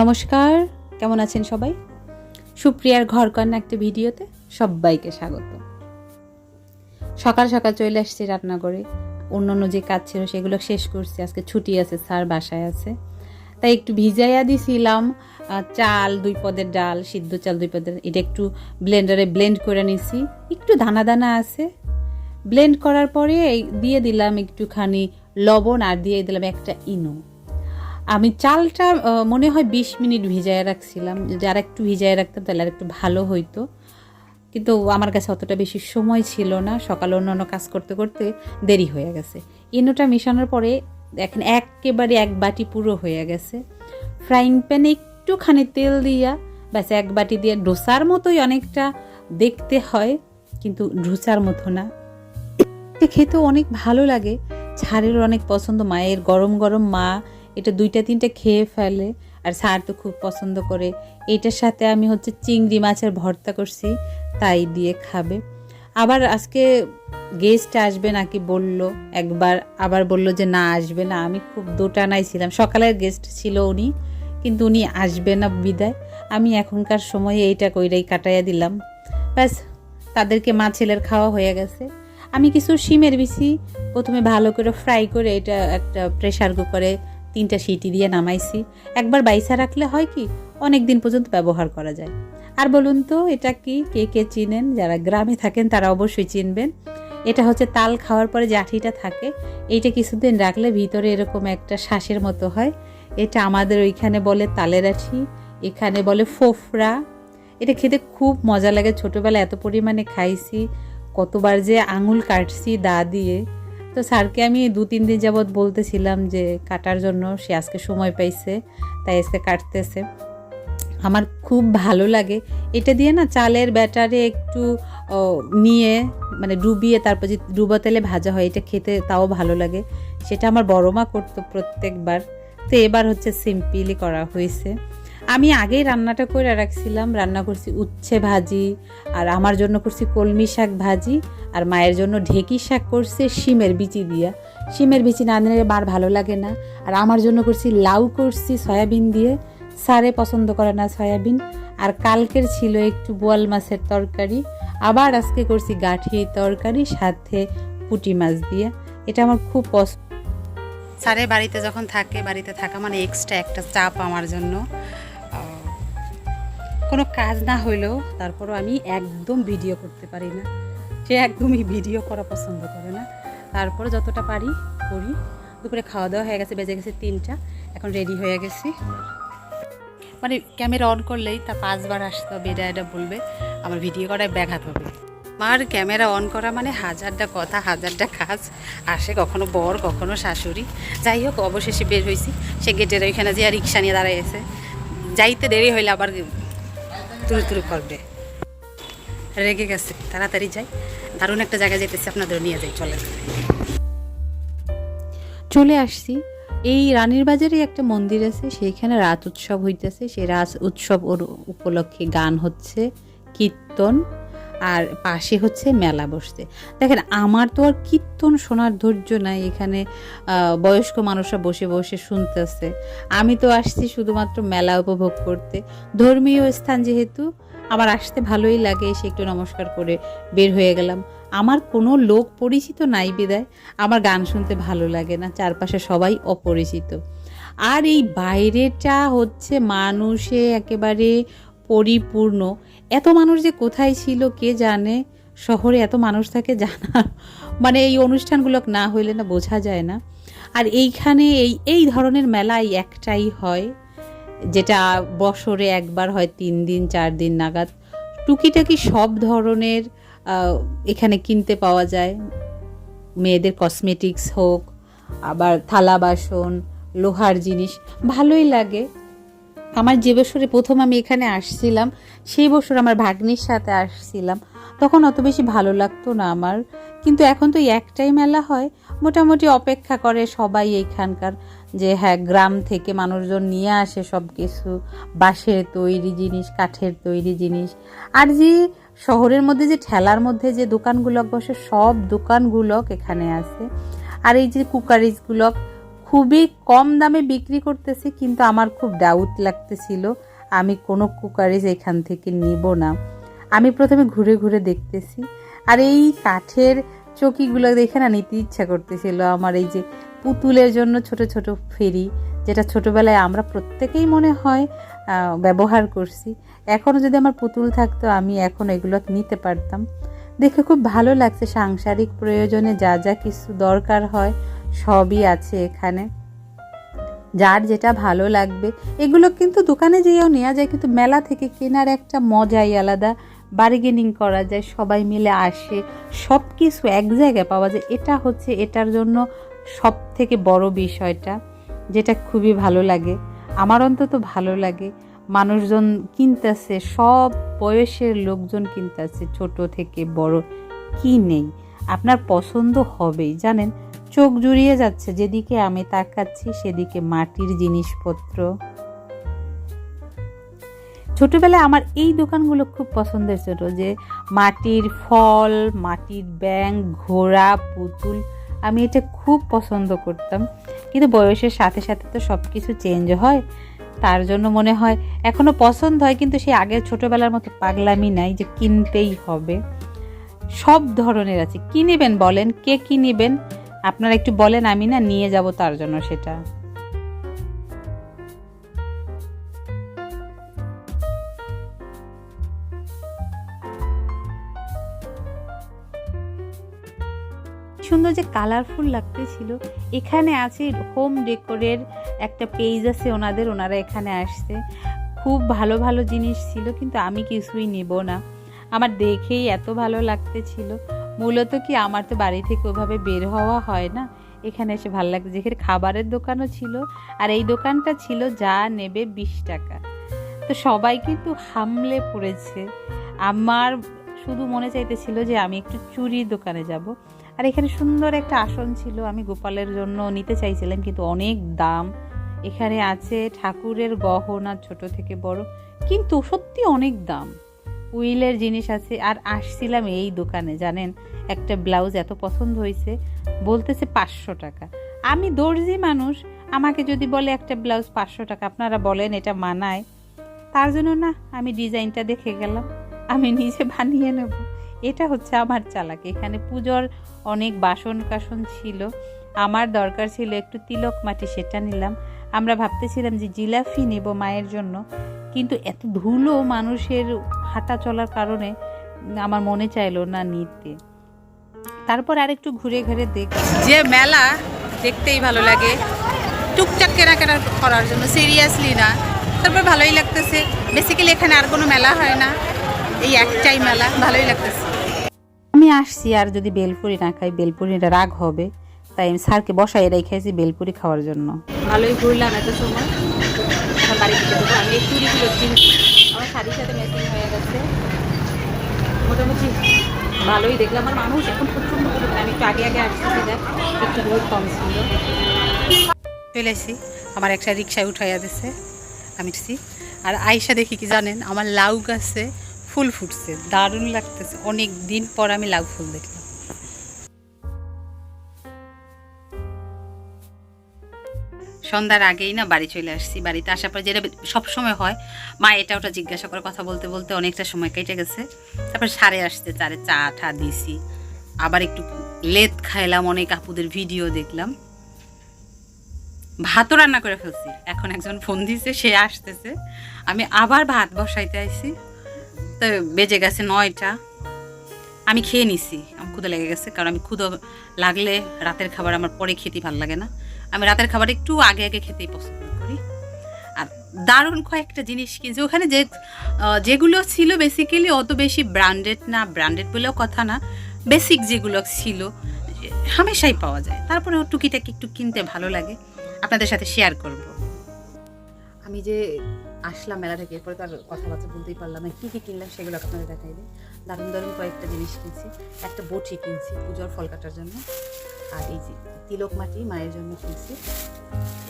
নমস্কার, কেমন আছেন সবাই? সুপ্রিয়ার ঘর কন্যা একটা ভিডিওতে সবাইকে স্বাগত। সকাল সকাল চলে আসছি রান্না করে অন্য অন্য যে কাজ ছিল সেগুলো শেষ করছি। আজকে ছুটি আছে, স্যার বাসায় আছে। তাই একটু ভিজাইয়া দিছিলাম। চাল দুই পদের ডাল, সিদ্ধ চাল দুই পদের এটা একটু ব্লেন্ডারে ব্লেন্ড করে নিছি। একটু দানা দানা আছে। ব্লেন্ড করার পরে দিয়ে দিলাম একটুখানি লবণ আর দিয়ে দিলাম একটা ইনো। আমি চালটা মনে হয় বিশ মিনিট ভিজায় রাখছিলাম। যদি আর একটু ভিজায় রাখতাম, তাহলে আর একটু ভালো হইতো। কিন্তু আমার কাছে অতটা বেশি সময় ছিল না। সকালে অন্য কাজ করতে করতে দেরি হয়ে গেছে। ইনোটা মেশানোর পরে এখন একেবারে এক বাটি পুরো হয়ে গেছে। ফ্রাইং প্যানে একটুখানি তেল দিয়া, ব্যাস এক বাটি দিয়ে ডোসার মতোই অনেকটা দেখতে হয়, কিন্তু ডোসার মতো না। খেতেও অনেক ভালো লাগে। ঝাড়ের অনেক পছন্দ। মায়ের গরম গরম মা এটা দুইটা তিনটা খেয়ে ফেলে। আর স্যার তো খুব পছন্দ করে। এইটার সাথে আমি হচ্ছে চিংড়ি মাছের ভর্তা করছি, তাই দিয়ে খাবে। আবার আজকে গেস্ট আসবে নাকি বলল, একবার আবার বলল যে না, আসবে না। আমি খুব দোটানাই ছিলাম। সকালের গেস্ট ছিল উনি, কিন্তু উনি আসবে না বিদায়। আমি এখনকার সময়ে এইটা কইরাই কাটাইয়া দিলাম। ব্যাস, তাদেরকে মা ছেলের খাওয়া হয়ে গেছে। আমি কিছু শিমের বিচি, প্রথমে ভালো করে ফ্রাই করে এটা একটা প্রেশার কুকারে তিনটা সিটি দিয়ে নামাইছি। একবার বাইসা রাখলে হয় কি অনেক দিন পর্যন্ত ব্যবহার করা যায়। আর বলুন তো, এটা কি, কে কে চিনেন? যারা গ্রামে থাকেন তারা অবশ্যই চিনবেন। এটা হচ্ছে তাল খাওয়ার পরে যে আঠিটা থাকে, এইটা কিছুদিন রাখলে ভিতরে এরকম একটা শ্বাসের মতো হয়। এটা আমাদের ওইখানে বলে তালের আঠি, এখানে বলে ফোফরা। এটা খেতে খুব মজা লাগে। ছোটোবেলায় এত পরিমাণে খাইছি, কতবার যে আঙুল কাটছি দা দিয়ে। তো স্যারকে আমি দু, তিন দিন যাবৎ বলতেছিলাম যে কাটার জন্য, সে আজকে সময় পাইছে, তাই আজকে কাটতেছে। আমার খুব ভালো লাগে। এটা দিয়ে না চালের ব্যাটারে একটু নিয়ে মানে ডুবিয়ে তারপর যে ডুবা তেলে ভাজা হয়, এটা খেতে তাও ভালো লাগে। সেটা আমার বড় মা করতো প্রত্যেকবার। তো এবার হচ্ছে সিম্পলি করা হয়েছে। আমি আগেই রান্নাটা করে রাখছিলাম। রান্না করছি উচ্ছে ভাজি, আর আমার জন্য করছি কলমি শাক ভাজি, আর মায়ের জন্য ঢেকি শাক করছে শিমের বিচি দিয়া। শিমের বিচি না দিলে বার ভালো লাগে না। আর আমার জন্য করছি লাউ করছি সয়াবিন দিয়ে। সারে পছন্দ করে না সয়াবিন। আর কালকের ছিল একটু বোয়াল মাছের তরকারি। আবার আজকে করছি গাঠি তরকারি, সাথে পুঁটি মাছ দিয়ে। এটা আমার খুব পছন্দ স্যারে বাড়িতে যখন থাকে, বাড়িতে থাকা মানে এক্সট্রা একটা চাপ আমার জন্য। কোনো কাজ না হইলেও তারপরও আমি একদম ভিডিও করতে পারি না। সে একদমই ভিডিও করা পছন্দ করে না। তারপরে যতটা পারি করি। দুপুরে খাওয়া দাওয়া হয়ে গেছে, বেজে গেছে তিনটা, এখন রেডি হয়ে গেছি। মানে ক্যামেরা অন করলেই তা পাঁচবার আসতে হবে, এটা বলবে, আমার ভিডিও করায় ব্যাঘাত হবে। মার ক্যামেরা অন করা মানে হাজারটা কথা, হাজারটা কাজ, আসে কখনো বর, কখনো শাশুড়ি। যাই হোক, অবশেষে বের হয়েছি সে গেটের ওইখানে যে রিক্সা নিয়ে দাঁড়াইছে যাইতে দেরি হইলে আবার তুরু তুলে করবে। রেগে গেছে। তাড়াতাড়ি যাই। দারুণ একটা জায়গায় যেতেছি আপনাদের নিয়ে যাই, চলে। চলে আসছি। এই রানীর বাজারে একটা মন্দির আছে, সেইখানে রাত উৎসব হইতেছে। সেই রাত উৎসব উপলক্ষে গান হচ্ছে, কীর্তন। আর পাশে হচ্ছে মেলা বসছে দেখেন, আমার তো আর কীর্তন শোনার ধৈর্য নাই এখানে বয়স্ক মানুষরা বসে বসে শুনতেছে। আমি তো আসছি শুধুমাত্র মেলা উপভোগ করতে। ধর্মীয় স্থান যেহেতু, আমার আসতে ভালোই লাগে, এসে একটু নমস্কার করে বের হয়ে গেলাম। আমার কোনো লোক পরিচিত নাই বিদায়, আমার গান শুনতে ভালো লাগে না, চারপাশে সবাই অপরিচিত। আর এই বাইরেটা হচ্ছে মানুষে একেবারে পরিপূর্ণ। এত মানুষ যে কোথায় ছিল, কে জানে? শহরে এত মানুষ থাকে জানা মানে এই অনুষ্ঠানগুলো না হইলে না বোঝা যায় না। আর এইখানে এই এই ধরনের মেলা একটাই হয়, যেটা বছরে একবার হয়, তিন দিন, চার দিন নাগাদ। টুকিটাকি সব ধরনের এখানে কিনতে পাওয়া যায়। মেয়েদের কসমেটিক্স হোক, আবার থালা বাসন, লোহার জিনিস, ভালোই লাগে। আমার যে বছরে প্রথম আমি এখানে আসছিলাম, সেই বছর আমার ভাগ্নির সাথে আসছিলাম। তখন অত বেশি ভালো লাগতো না আমার। কিন্তু এখন তো একটাই মেলা হয়, মোটামুটি অপেক্ষা করে সবাই এইখানকার যে হ্যাঁ গ্রাম থেকে মানুষজন নিয়ে আসে সব কিছু বাঁশের তৈরি জিনিস, কাঠের তৈরি জিনিস। আর যে শহরের মধ্যে যে ঠেলার মধ্যে যে দোকানগুলো বসে, সব দোকানগুলো এখানে আছে। আর এই যে কুকারিজগুলো খুবই কম দামে বিক্রি করতেছি, কিন্তু আমার খুব ডাউট লাগতেছিল। আমি কোনো কুকারিজ এখান থেকে নিব না। আমি প্রথমে ঘুরে ঘুরে দেখতেছি। আর এই কাঠের চকিগুলো দেখে না নিতে ইচ্ছা করতেছিল। আমার এই যে পুতুলের জন্য ছোট ছোট ফেরি, যেটা ছোটবেলায় আমরা প্রত্যেকেই মনে হয় ব্যবহার করছি। এখনও যদি আমার পুতুল থাকতো, আমি এখন এগুলো নিতে পারতাম। দেখে খুব ভালো লাগছে সাংসারিক প্রয়োজনে যা যা কিছু দরকার হয় সবই আছে এখানে। যার যেটা ভালো লাগবে। এগুলো কিন্তু দোকানে যেয়েও নেওয়া যায়, কিন্তু মেলা থেকে কেনার একটা মজাই আলাদা। বার্গেনিং করা যায়, সবাই মিলে আসে। সব কিছু এক জায়গায় পাওয়া যায়। এটা হচ্ছে, এটার জন্য সব থেকে বড় বিষয়টা, যেটা খুবই ভালো লাগে। আমার অন্তত ভালো লাগে। মানুষজন কিনতেছে, সব বয়সের লোকজন কিনতেছে, ছোট থেকে বড়। কি নেই? আপনার পছন্দ হবেই, জানেন? চোখ জুড়িয়ে যাচ্ছে, যেদিকে আমি তাকাচ্ছি সেদিকে মাটির জিনিসপত্র। ছোটবেলায় আমার এই দোকানগুলো খুব পছন্দের ছিল, যে মাটির ফল, মাটির ব্যাং ঘোড়া, পুতুল, আমি এটা খুব পছন্দ করতাম। কিন্তু বয়সের সাথে সাথে তো সব কিছু চেঞ্জ হয়, তার জন্য মনে হয় এখনও পছন্দ হয়, কিন্তু সেই আগের ছোটবেলার মতো পাগলামি নাই যে কিনতেই হবে। সব ধরনের আছে কি নেবেন বলেন, কে কি নেবেন আপনারা একটু বলেন, আমি না নিয়ে যাব তার জন্য সেটা। সুন্দর যে কালারফুল লাগতেছিল। এখানে আছে হোম ডেকোরের একটা পেজ আছে ওনাদের, ওনারা এখানে আসছে। খুব ভালো ভালো জিনিস ছিল, কিন্তু আমি কিছুই নেব না। আমার দেখেই এত ভালো লাগতেছিল। মূলত কি আমার তো বাড়ি থেকে ওভাবে বের হওয়া হয় না? এখানে এসে ভালো লাগছে। যেখানে খাবারের দোকানও ছিল, আর এই দোকানটা ছিল যা নেবে বিশ টাকা। তো সবাই কিন্তু হামলে পড়েছে। আমার শুধু মনে চাইতেছিল যে আমি একটু চুরির দোকানে যাব। আর এখানে সুন্দর একটা আসন ছিল, আমি গোপালের জন্য নিতে চাইছিলাম, কিন্তু অনেক দাম। এখানে আছে ঠাকুরের গহনা ছোট থেকে বড়, কিন্তু সত্যি অনেক দাম। উইলের জিনিস আছে, আর আসছিলাম এই দোকানে, জানেন? একটা ব্লাউজ এত পছন্দ হয়েছে, বলতেছে পাঁচশো টাকা। আমি দর্জি মানুষ, আমাকে যদি বলে একটা ব্লাউজ পাঁচশো টাকা, আপনারা বলেন এটা মানায়। তার জন্য না, আমি ডিজাইনটা দেখে গেলাম, আমি নিজে বানিয়ে নেব। এটা হচ্ছে আমার চালাক। এখানে পুজোর অনেক বাসন কাসন ছিল। আমার দরকার ছিল একটু তিলক মাটি, সেটা নিলাম। আমরা ভাবতেছিলাম যে জিলাফি নেব মায়ের জন্য। কিন্তু এত ধুলো মানুষের হাঁটা চলার কারণে আমার মনে চাইলো না নিতে। তারপর আরেকটু ঘুরে ঘুরে দেখ যে মেলা দেখতেই ভালো লাগে। টুকটাক কেনাকাটা করার জন্য সিরিয়াসলি না। তারপর ভালোই লাগতেছে। বেসিক্যালি এখানে আর কোনো মেলা হয় না। এই একটাই মেলা ভালোই লাগতেছে। আমি আসছি আর যদি বেলপুরি না খাই বেলপুরিটা রাগ হবে। তাই আমি স্যারকে বসাই রেখেছি বেলপুরি খাওয়ার জন্য। ভালোই ঘুরলাম এত সময়। বাড়ি আমি এই চুড়িগুলো কিনছি আমার শাড়ির সাথে ম্যাচিং হয়ে গেছে। মোটামুটি ভালোই দেখলাম। আর মানুষ এখন প্রচণ্ড আমি একটু আগে আগে আসতেছি দেখ, একটু রোদ কম ছিল। আমার একটা রিক্সায় উঠাইয়া দিছে। আমি আর আয়সা দেখি কি জানেন? আমার লাউ গাছে ফুল ফুটছে। দারুণ লাগতেছে। অনেক দিন পর আমি লাউ ফুল দেখলাম। সন্ধ্যার আগেই না বাড়ি চলে আসছি। বাড়িতে আসার পর যেটা সবসময় হয়, মা এটা ওটা জিজ্ঞাসা করে কথা বলতে বলতে অনেকটা সময় কেটে গেছে। তারপর সারে আসতে চারে চা ঠা দিছি। আবার একটু লেত খাইলাম, অনেক আপুদের ভিডিও দেখলাম। ভাতও রান্না করে ফেলছি। এখন একজন ফোন দিছে, সে আসতেছে। আমি আবার ভাত বসাইতে আইছি। তো বেজে গেছে নয়টা। আমি খেয়ে নিছি। আমার ক্ষুদা লেগে গেছে, কারণ আমি ক্ষুদা লাগলে রাতের খাবার আমার পরে খেতে ভালো লাগে না। আমি রাতের খাবার একটু আগে আগে খেতেই পছন্দ করি। আর দারুণ কয়েকটা জিনিস কিনছি ওখানে যে যেগুলো ছিল বেসিক্যালি অত বেশি ব্র্যান্ডেড না ব্র্যান্ডেড বলেও কথা না বেসিক যেগুলো ছিল হামেশাই পাওয়া যায়। তারপরে টুকিটাকি একটু কিনতে ভালো লাগে। আপনাদের সাথে শেয়ার করব। আমি যে আসলাম মেলা থেকে, এরপরে তার কথাবার্তা বলতেই পারলাম না। কী কী কিনলাম সেগুলো আপনাদের দেখাই দিই। দারুণ দারুণ কয়েকটা জিনিস কিনছি। একটা বটি কিনছি পুজোর ফল কাটার জন্য। আর এই যে তিলক মাটি মায়ের জন্য কিনছি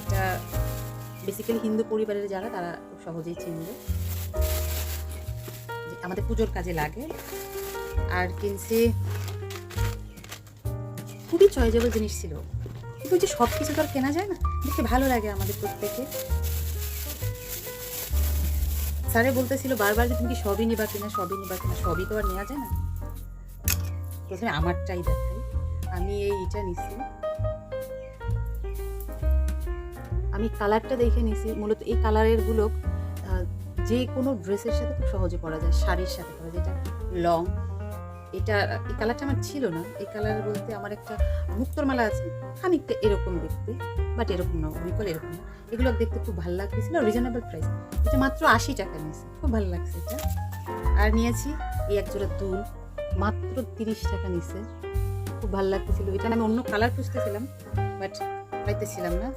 এটা বেসিক্যালি হিন্দু পরিবারের যারা, তারা খুব সহজেই চিনবে আমাদের পুজোর কাজে লাগে। আর কিনছি খুবই চয়েজেবল জিনিস ছিল। কিন্তু যে সব কিছু তো আর কেনা যায় না। দেখতে ভালো লাগে আমাদের প্রত্যেকে। স্যারে বলতেছিল বারবার যে তুমি কি সবই নিবা কিনা, সবই নিবা কিনা, সবই তো আর নেওয়া যায় না। প্রথমে আমারটাই দেখাই আমি এই এটা নিছি। আমি কালারটা দেখে নিছি। মূলত এই কালারেরগুলো যে কোনো ড্রেসের সাথে খুব সহজে পরা যায়, শাড়ির সাথে পরা যায়। এটা লং। এটা, এই কালারটা আমার ছিল না। এই কালার বলতে আমার একটা মুক্তর মালা আছে, খানিকটা এরকম দেখতে বাট এরকম না উইকল এরকম না। এগুলো দেখতে খুব ভালো লাগতেছিল রিজনেবল প্রাইস এটা মাত্র আশি টাকা নিয়েছে, খুব ভালো লাগছে এটা। আর নিয়েছি এই এক জোড়া দুল, মাত্র তিরিশ টাকা নিছে। ভালো লাগতেছিল। এটা আমি অন্য কালার খুঁজতেছিলাম বাট পাইতেছিলাম না।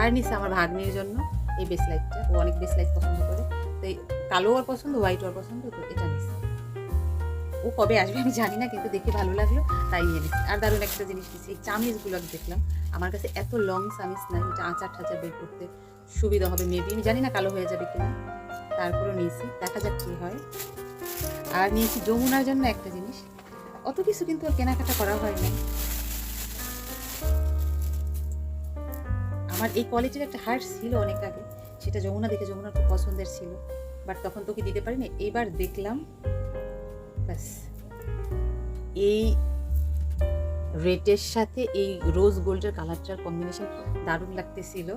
আর নিছে আমার ভাগ্নির জন্য এই বেসলাইটটা ও অনেক বেসলাইট পছন্দ করে। তো কালো আর পছন্দ হোয়াইট আর পছন্দ, তো এটা নিছে। ও কবে আসবে আমি জানি না, কিন্তু দেখে ভালো লাগল, তাই নিয়ে নিচ্ছি আর দারুণ একটা জিনিস নিচ্ছি এই চামিজগুলো দেখলাম। আমার কাছে এত লং চামিজ নাই, এটা আচার ঠাচার বের করতে সুবিধা হবে মেবি আমি জানি না কালো হয়ে যাবে কিনা। তারপরেও নিয়েছি, দেখা যাক কি হয়। আর নিয়েছি যমুনার জন্য একটা জিনিস। অত কিছু কিন্তু আর কেনাকাটা করা হয় না আমার এই কোয়ালিটির একটা হার্ট ছিল অনেক আগে, সেটা যমুনা দেখে যমুনার খুব পছন্দের ছিল। বাট তখন তোকে দিতে পারিনি? এবার দেখলাম, ব্যাস। এই রেটের সাথে এই রোজ গোল্ডের কালারটার কম্বিনেশন দারুণ লাগতেছিল।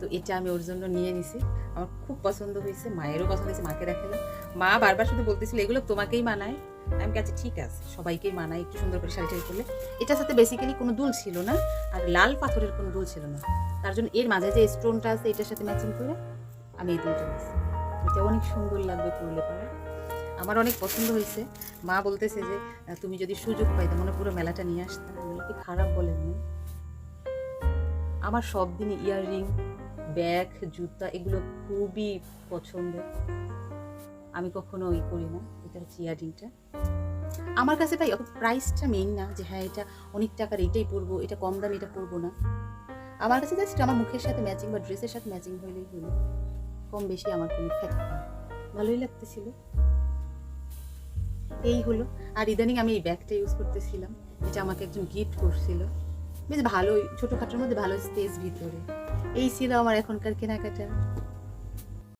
তো এটা আমি ওর জন্য নিয়ে নিছি। আমার খুব পছন্দ হয়েছে, মায়েরও পছন্দ হয়েছে, মাকে দেখালাম মা বারবার শুধু বলতেছিল, এগুলো তোমাকেই মানায়? আমি কাছে ঠিক আছে, সবাইকেই মানায়, একটু সুন্দর করে শাড়ি টাড়ি করলে। এটার সাথে বেসিক্যালি কোনো দুল ছিল না, আর লাল পাথরের কোনো দুল ছিল না। তার জন্য এর মাঝে যে স্টোনটা আছে, এটার সাথে ম্যাচিং করে আমি এই দুলটা নিয়েছি এটা অনেক সুন্দর লাগবে পরলে পরে। আমার অনেক পছন্দ হয়েছে। মা বলতেছে যে, তুমি যদি সুযোগ পাইতে, মনে পুরো মেলাটা নিয়ে আসতে? আমি কি খারাপ বলেন আমার সব দিনই ইয়াররিং ব্যাগ, জুতা, এগুলো খুবই পছন্দের। আমি কখনো ওই করি না, এটা হচ্ছে ইয়াররিংটা। আমার কাছে ভাই অত প্রাইসটা মেইন না যে হ্যাঁ এটা অনেক টাকার, এইটাই পরবো, এটা কম দাম এটা পরবো না। আমার কাছে জাস্ট আমার মুখের সাথে ম্যাচিং বা ড্রেসের সাথে ম্যাচিং হইলেই হলো। কম বেশি আমার কোনো ফ্যাক্ট না। ভালোই লাগতেছিল। এই হলো। আর ইদানিং আমি এই ব্যাগটা ইউজ করতেছিলাম। এটা আমাকে একজন গিফট করছিল। বেশ ভালোই ছোটোখাটোর মধ্যে ভালো স্পেস ভিতরে। এই ছিল আমার এখনকার কেনাকাটা।